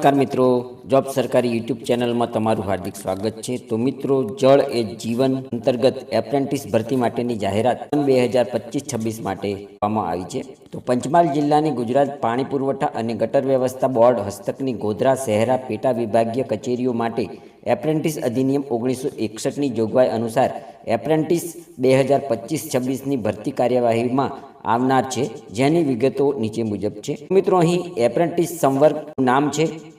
નમસ્કાર મિત્રો, જોબ સરકારી યુટ્યુબ ચેનલમાં તમારું હાર્દિક સ્વાગત છે. તો મિત્રો, જળ એ જીવન અંતર્ગત એપ્રેન્ટિસ ભરતી માટેની જાહેરાત બે હજાર પચીસ છવ્વીસ માટે આપવામાં આવી છે. તો પંચમહાલ જિલ્લાની ગુજરાત પાણી પુરવઠા અને ગટર વ્યવસ્થા બોર્ડ હસ્તકની ગોધરા શહેરા પેટા વિભાગીય કચેરીઓ માટે એપ્રેન્ટિસ અધિનિયમ ઓગણીસો એકસઠની જોગવાઈ અનુસાર એપ્રેન્ટિસ બે હજાર પચીસ છવ્વીસની ભરતી કાર્યવાહીમાં આવનાર છે. જેની વિગતો નીચે મુજબ છે. મિત્રો, અહીં એપ્રેન્ટિસ સંવર્ગ નામ છે.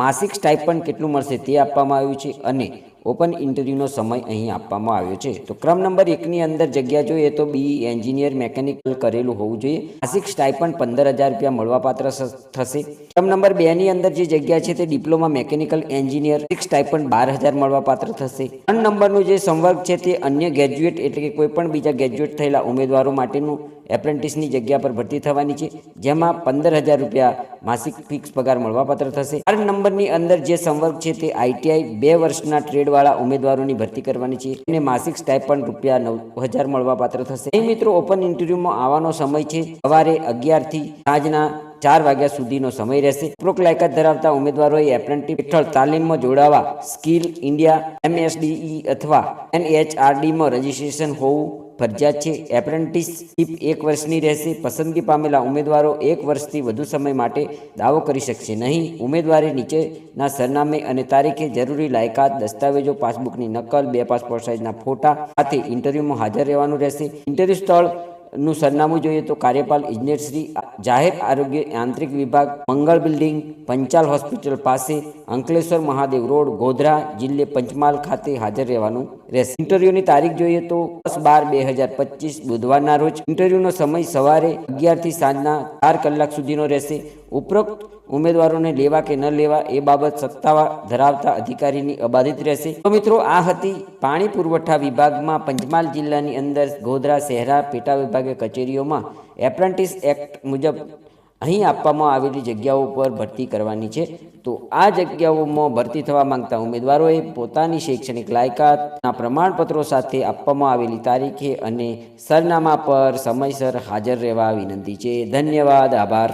માસિક સ્ટાઇપન કેટલું મળશે તે આપવામાં આવ્યું છે અને ઓપન ઇન્ટરવ્યૂનો સમય અહીં આપવામાં આવ્યો છે. તો ક્રમ નંબર એકની અંદર જગ્યા જોઈએ તો બી એન્જિનિયર મેકેનિકલ કરેલું હોવું જોઈએ. માસિક સ્ટાઇપન પંદર હજાર રૂપિયા મળવાપાત્ર થશે. ક્રમ નંબર બેની અંદર જે જગ્યા છે તે ડિપ્લોમા મેકેનિકલ એન્જિનિયર. સ્ટાઇપન્ડ બાર હજાર મળવાપાત્ર થશે. ત્રણ નંબરનું જે સંવર્ગ છે તે અન્ય ગ્રેજ્યુએટ એટલે કે કોઈ પણ બીજા ગ્રેજ્યુએટ થયેલા ઉમેદવારો માટેનું એપ્રેન્ટિસની જગ્યા પર ભરતી થવાની છે. જેમાં પંદર હજાર રૂપિયા માસિક ફિક્સ પગાર મળવાપાત્ર થશે. ચાર નંબરની અંદર જે સંવર્ગ છે તે આઈટીઆઈ બે વર્ષના ટ્રેડવાળા ઉમેદવારોની ભરતી કરવાની છે અને માસિક સ્ટાઇપન્ડ રૂપિયા નવ હજાર મળવાપાત્ર થશે. અહીં મિત્રો ઓપન ઇન્ટરવ્યુમાં આવવાનો સમય છે. સવારે અગિયારથી સાંજના ચાર વાગ્યા સુધીનો સમય રહેશે. ઉપરોક્ત લાયકાત ધરાવતા ઉમેદવારોએ એપ્રેન્ટિસ હેઠળ તાલીમમાં જોડાવા સ્કિલ, ઇન્ડિયા એમએસડીઈ અથવા એનએચઆરડીમાં રજીસ્ટ્રેશન હોવું ફરજિયાત છે. એપ્રેન્ટિસશીપ એક વર્ષની રહેશે. પસંદગી પામેલા ઉમેદવારો એક વર્ષથી વધુ સમય માટે દાવો કરી શકશે નહીં. ઉમેદવારે નીચેના સરનામે અને તારીખે જરૂરી લાયકાત, દસ્તાવેજો, પાસબુકની નકલ, બે પાસપોર્ટ સાઇઝના ફોટા સાથે ઇન્ટરવ્યુમાં હાજર રહેવાનું રહેશે. ઇન્ટરવ્યુ સ્થળનું સરનામું જોઈએ તો કાર્યપાલ ઇજનેર શ્રી, જાહેર આરોગ્ય યાંત્રિક વિભાગ, મંગળ બિલ્ડિંગ, પંચાલ હોસ્પિટલ પાસે, અંકલેશ્વર મહાદેવ રોડ, ગોધરા જિલ્લે પંચમહાલ ખાતે હાજર રહેવાનું રહેશે ઇન્ટરવ્યુની તારીખ જોઈએ તો દસ બાર બે હજાર પચીસ બુધવારના રોજ ઇન્ટરવ્યુનો સમય સવારે અગિયારથી સાંજના ચાર કલાક સુધીનો રહેશે. ઉપરોક્ત ઉમેદવારોને લેવા કે ન લેવા એ બાબત સત્તા ધરાવતા અધિકારીની અબાધિત રહેશે. તો મિત્રો, આ હતી પાણી પુરવઠા વિભાગમાં પંચમહાલ જિલ્લાની અંદર ગોધરા શહેરા પેટા વિભાગે કચેરીઓમાં એપ્રેન્ટિસ એક્ટ મુજબ અહીં આપવામાં આવેલી જગ્યાઓ પર ભરતી કરવાની છે. તો આ જગ્યાઓમાં ભરતી થવા માંગતા ઉમેદવારોએ પોતાની શૈક્ષણિક લાયકાતના પ્રમાણપત્રો સાથે આપવામાં આવેલી તારીખે અને સરનામા પર સમયસર હાજર રહેવા વિનંતી છે. ધન્યવાદ. આભાર.